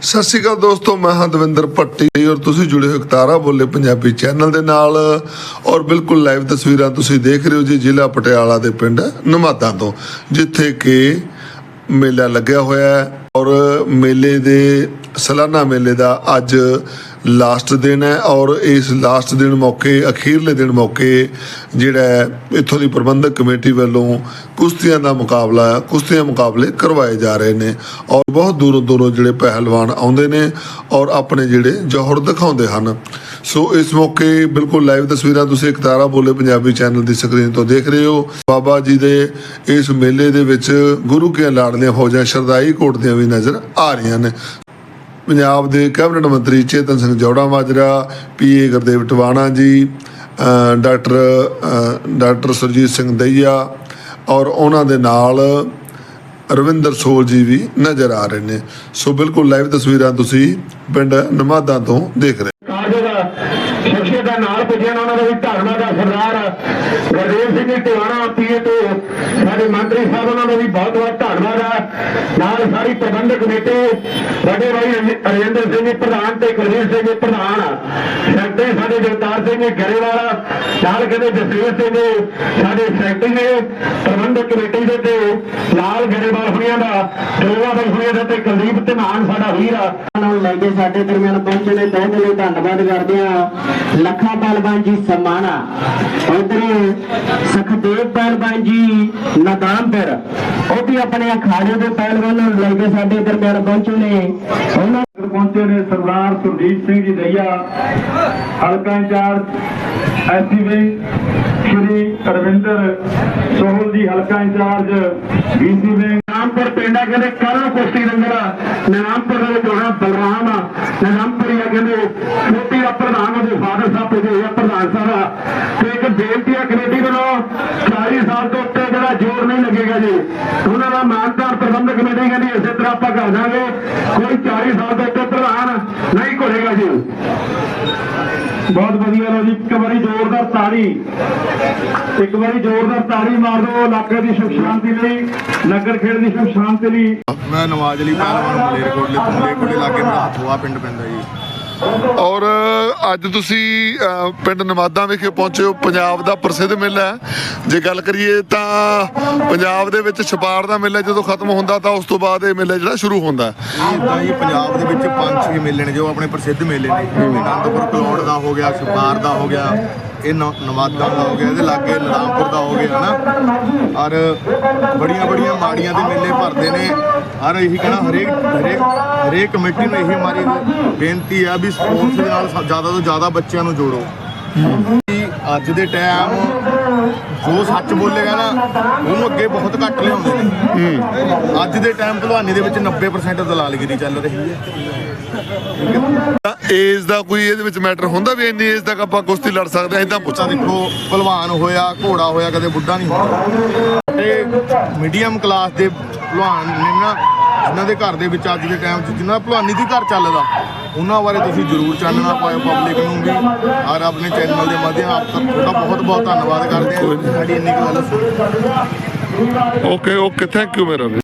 ਸਤਿ ਸ਼੍ਰੀ ਅਕਾਲ ਦੋਸਤੋ, ਮੈਂ ਹਾਂ ਦਵਿੰਦਰ ਭੱਟੀ ਔਰ ਤੁਸੀਂ ਜੁੜੇ ਹੋ ਤਾਰਾ ਬੋਲੇ ਪੰਜਾਬੀ ਚੈਨਲ ਦੇ ਨਾਲ ਔਰ ਬਿਲਕੁਲ ਲਾਈਵ ਤਸਵੀਰਾਂ ਤੁਸੀਂ ਦੇਖ ਰਹੇ ਹੋ ਜੀ ਜ਼ਿਲ੍ਹਾ ਪਟਿਆਲਾ ਦੇ ਪਿੰਡ ਨਮਾਤਾ ਤੋਂ, ਜਿੱਥੇ ਕਿ ਮੇਲਾ ਲੱਗਿਆ ਹੋਇਆ ਹੈ ਔਰ ਮੇਲੇ ਦੇ ਸਾਲਾਨਾ ਮੇਲੇ ਦਾ ਅੱਜ ਲਾਸਟ ਦਿਨ ਹੈ ਔਰ ਇਸ ਲਾਸਟ ਦਿਨ ਮੌਕੇ, ਅਖੀਰਲੇ ਦਿਨ ਮੌਕੇ ਜਿਹੜਾ ਇੱਥੋਂ ਦੀ ਪ੍ਰਬੰਧਕ ਕਮੇਟੀ ਵੱਲੋਂ ਕੁਸ਼ਤੀਆਂ ਦਾ ਮੁਕਾਬਲਾ, ਕੁਸ਼ਤੀਆਂ ਮੁਕਾਬਲੇ ਕਰਵਾਏ ਜਾ ਰਹੇ ਨੇ ਔਰ ਬਹੁਤ ਦੂਰੋਂ ਦੂਰੋਂ ਜਿਹੜੇ ਪਹਿਲਵਾਨ ਆਉਂਦੇ ਨੇ ਔਰ ਆਪਣੇ ਜਿਹੜੇ ਜੋਹਰ ਦਿਖਾਉਂਦੇ ਹਨ। ਸੋ ਇਸ ਮੌਕੇ ਬਿਲਕੁਲ ਲਾਈਵ ਤਸਵੀਰਾਂ ਤੁਸੀਂ ਇਕਤਾਰਾ ਬੋਲੇ ਪੰਜਾਬੀ ਚੈਨਲ ਦੀ ਸਕਰੀਨ ਤੋਂ ਦੇਖ ਰਹੇ ਹੋ। ਬਾਬਾ ਜੀ ਦੇ ਇਸ ਮੇਲੇ ਦੇ ਵਿੱਚ ਗੁਰੂ ਕੇ ਲਾਡਲੀਆਂ ਫੌਜਾਂ ਸ਼ਰਦਾਈ ਕੋਟ ਦੀਆਂ ਵੀ ਨਜ਼ਰ ਆ ਰਹੀਆਂ ਨੇ। ਪੰਜਾਬ ਦੇ ਕੈਬਨਿਟ ਮੰਤਰੀ ਚੇਤਨ ਸਿੰਘ ਜੌੜਾ Majra PA Gurdev Tiwana ji doctor doctor Surjit Singh Daiya ਔਰ ਉਹਨਾਂ ਦੇ ਨਾਲ ਰਵਿੰਦਰ ਸੋਲ ਜੀ ਵੀ ਨਜ਼ਰ ਆ ਰਹੇ ਨੇ। ਸੋ ਬਿਲਕੁਲ ਲਾਈਵ ਤਸਵੀਰਾਂ ਤੁਸੀਂ ਪਿੰਡ ਨਮਾਦਾਂ ਤੋਂ ਦੇਖ ਰਹੇ ਸ਼ਖਸੀਅਤ ਦਾ ਨਾਲ ਪੁੱਜਿਆ ਉਹਨਾਂ ਦਾ ਵੀ ਧਰਮਾ ਦਾ ਸਰਦਾਰ ਗੁਰਦੇਵ ਸਿੰਘ ਜੀ ਟਿਵਾਣਾ ਪੀਏ ਤੋਂ ਸਾਡੇ ਮੰਤਰੀ ਸਾਹਿਬ ਉਹਨਾਂ ਦਾ ਵੀ ਬਹੁਤ ਬਹੁਤ ਧੰਨਵਾਦ ਹੈ ਨਾਲ ਸਾਰੀ ਪ੍ਰਬੰਧਕ ਕਮੇਟੀ, ਵੱਡੇ ਭਾਈ ਰਜਿੰਦਰ ਸਿੰਘ ਜੀ ਪ੍ਰਧਾਨ ਤੇ ਕੁਲਵੀਰ ਸਿੰਘ ਪ੍ਰਧਾਨ, ਸੈਕਟਰੀ ਸਾਡੇ ਜਗਤਾਰ ਸਿੰਘ ਜੀ ਗਰੇਵਾਲ, ਨਾਲ ਕਹਿੰਦੇ ਜਸਵੀਰ ਸਿੰਘ ਜੀ ਸਾਡੇ ਸੈਕਟਰੀ ਨੇ, ਪ੍ਰਬੰਧਕ ਕਮੇਟੀ ਦੇ ਤੇ ਲਾਲ ਗਰੇਵਾਲ ਹੁਣੀਆਂ ਦਾ, ਗਰੇਵਾਲ ਹੁਣੀਆਂ ਦਾ ਤੇ ਕੁਲਦੀਪ ਧਮਾਨ ਸਾਡਾ ਵੀਰ ਆ। ਲੈ ਕੇ ਸਾਡੇ ਦਰਮਿਆਨ ਪਹੁੰਚੇ ਨੇ ਤਹਿ ਦਿਲੋਂ ਧੰਨਵਾਦ ਕਰਦੇ ਆ ਲੱਖਾ ਪਹਿਲਵਾਨ ਜੀ ਸਮਾਣਾ। ਉਧਰ ਸਖਦੇਵ ਪਹਿਲਵਾਨ ਜੀ ਨਦਾਮਪੁਰ ਉਹ ਵੀ ਆਪਣੇ ਅਖਾੜੇ ਦੇ ਪਹਿਲਵਾਨਾਂ ਨੂੰ ਲੈ ਕੇ ਸਾਡੇ ਦਰਮਿਆਨ ਪਹੁੰਚੇ ਨੇ ਉਹਨਾਂ ਪਹੁੰਚੇ ਨੇ ਸਰਦਾਰ ਸੁਰਜੀਤ ਸਿੰਘ ਜੀ ਦਈਆ, ਹਲਕਾ ਇੰਚਾਰਜ ਐਸਸੀਬੀ ਸ਼੍ਰੀ ਅਰਵਿੰਦਰ ਸੋਹਲ ਜੀ, ਹਲਕਾ ਇੰਚਾਰਜ ਬੀਸੀ ਵਿੰਗ ਪਿੰਡਾ ਕਹਿੰਦੇ ਕਰੋ ਕੁਸ਼ਤੀ ਰੰਗਰ ਨਾਮਪੁਰ ਦੇ ਵਿੱਚ ਬਲਰਾਮ ਨਾਮਪੁਰ ਆ, ਕਹਿੰਦੇ ਛੋਟੀ ਦਾ ਪ੍ਰਧਾਨ ਉਹਦੇ ਫਾਦਰ ਸਾਹਿਬ ਤੇ ਹੋਇਆ ਪ੍ਰਧਾਨ ਸਾਹਿਬ ਤੇ ਇੱਕ ਬੇਨਤੀ ਆ, ਕਮੇਟੀ ਵੱਲੋਂ 40 ਸਾਲ ਤੋਂ ਉੱਤੇ ਜਿਹੜਾ ਜ਼ੋਰ ਨਹੀਂ ਲੱਗੇਗਾ ਜੀ। ਉਹਨਾਂ ਦਾ ਮਾਨਦਾਰ ਪ੍ਰਬੰਧਕ ਕਮੇਟੀ ਕਹਿੰਦੀ ਇਸੇ ਤਰ੍ਹਾਂ ਆਪਾਂ ਕਰ ਦਾਂਗੇ। ਕੋਈ 40 ਸਾਲ ਤੋਂ ਉੱਤੇ ਪ੍ਰਧਾਨ ਨਹੀਂ ਘੁਲੇਗਾ ਜੀ। ਬਹੁਤ ਵਧੀਆ ਲੋ ਜੀ, ਇੱਕ ਵਾਰੀ ਜ਼ੋਰਦਾਰ ਤਾੜੀ। ਇੱਕ ਵਾਰੀ ਜ਼ੋਰਦਾਰ ਤਾੜੀ ਮਾਰ ਦਿਓ ਇਲਾਕੇ ਦੀ ਸੁਖ ਸ਼ਾਂਤੀ ਲਈ, ਨਗਰ ਖੇਡ ਦੀ ਸੁਖ ਸ਼ਾਂਤੀ ਲਈ। ਮੈਂ ਨਵਾਜ਼ ਅਲੀ ਪਹਿਲਵਾਨ ਮਲੇਰਕੋਟਲੇ ਮਲੇਰਕੋਟਲੇ ਲਾਗੇ ਮੇਰਾ ਹਥੂਆ ਪਿੰਡ ਪੈਂਦਾ ਜੀ। ਔਰ ਅੱਜ ਤੁਸੀਂ ਪਿੰਡ ਨਮਾਦਾਂ ਵਿਖੇ ਪਹੁੰਚੇ ਹੋ। ਪੰਜਾਬ ਦਾ ਪ੍ਰਸਿੱਧ ਮੇਲਾ ਹੈ। ਜੇ ਗੱਲ ਕਰੀਏ ਤਾਂ ਪੰਜਾਬ ਦੇ ਵਿੱਚ ਛਪਾਰ ਦਾ ਮੇਲਾ ਜਦੋਂ ਖਤਮ ਹੁੰਦਾ ਤਾਂ ਉਸ ਤੋਂ ਬਾਅਦ ਇਹ ਮੇਲਾ ਜਿਹੜਾ ਸ਼ੁਰੂ ਹੁੰਦਾ ਜੀ ਪੰਜਾਬ ਦੇ ਵਿੱਚ ਪੰਜ ਛੇ ਮੇਲੇ ਨੇ ਜੋ ਆਪਣੇ ਪ੍ਰਸਿੱਧ ਮੇਲੇ ਨੇ। ਜਿਵੇਂ ਆਨੰਦਪੁਰ ਕਲੌੜ ਦਾ ਹੋ ਗਿਆ ਛਪਾਰ ਦਾ ਹੋ ਗਿਆ। ਇਹ ਨ- ਨਵਾਦਾਂ ਦਾ ਹੋ ਗਿਆ ਇਹਦੇ ਲਾਗੇ ਨਰਾਮਪੁਰ ਦਾ ਹੋ ਗਿਆ ਹਨਾ। ਔਰ ਬੜੀਆਂ ਬੜੀਆਂ ਮਾੜੀਆਂ ਦੇ ਮੇਲੇ ਭਰਦੇ ਨੇ। ਔਰ ਇਹੀ ਕਹਿਣਾ ਹਰੇਕ ਹਰੇਕ ਹਰੇਕ ਕਮੇਟੀ ਨੂੰ ਇਹੀ ਹਮਾਰੀ ਬੇਨਤੀ ਆ ਵੀ ਸਪੋਰਟਸ ਦੇ ਨਾਲ ਜ਼ਿਆਦਾ ਤੋਂ ਜ਼ਿਆਦਾ ਬੱਚਿਆਂ ਨੂੰ ਜੋੜੋ। ਅੱਜ ਦੇ ਟਾਈਮ ਜੋ ਸੱਚ ਬੋਲੇਗਾ ਨਾ ਉਹਨੂੰ ਅੱਗੇ ਬਹੁਤ ਘੱਟ ਲਿਆਉਂਦੇ ਨੇ। ਅੱਜ ਦੇ ਟਾਈਮ ਭਲਵਾਨੀ ਦੇ ਵਿੱਚ 90% ਦਲਾਲਗਿਰੀ ਚੱਲ ਰਹੀ ਹੈ। ਏਜ ਦਾ ਕੋਈ ਇਹਦੇ ਵਿੱਚ ਮੈਟਰ ਹੁੰਦਾ ਵੀ ਇੰਨੀ ਏਜ ਤੱਕ ਆਪਾਂ ਕੁਸ਼ਤੀ ਲੜ ਸਕਦੇ ਹਾਂ ਇਦਾਂ ਤਾਂ ਪੁੱਛਾਂ ਦੇਖੋ ਭਲਵਾਨ ਹੋਇਆ ਘੋੜਾ ਹੋਇਆ ਕਦੇ ਬੁੱਢਾ ਨਹੀਂ ਹੁੰਦਾ ਤੇ ਮੀਡੀਅਮ ਕਲਾਸ ਦੇ ਭਲਵਾਨ ਨੇ ਨਾ ਜਿਨ੍ਹਾਂ ਦੇ ਘਰ ਦੇ ਵਿੱਚ ਅੱਜ ਦੇ ਟਾਈਮ 'ਚ ਜਿਨ੍ਹਾਂ ਦਾ ਭਲਵਾਨੀ ਦੀ ਘਰ ਚੱਲਦਾ ਉਹਨਾਂ ਬਾਰੇ ਤੁਸੀਂ ਜ਼ਰੂਰ ਚਾਨਣਾ ਪਾਇਓ ਪਬਲਿਕ ਨੂੰ ਵੀ। ਔਰ ਆਪਣੇ ਚੈਨਲ ਦੇ ਮਾਧਿਅਮ ਆਪ ਦਾ ਤੁਹਾਡਾ ਬਹੁਤ ਬਹੁਤ ਧੰਨਵਾਦ ਕਰਦੇ ਹਾਂ। ਸਾਡੀ ਇੰਨੀ ਕੁ ਗੱਲ ਸੁਣੀ। ਓਕੇ ਓਕੇ ਥੈਂਕ ਯੂ ਮੇਰਾ ਵੀ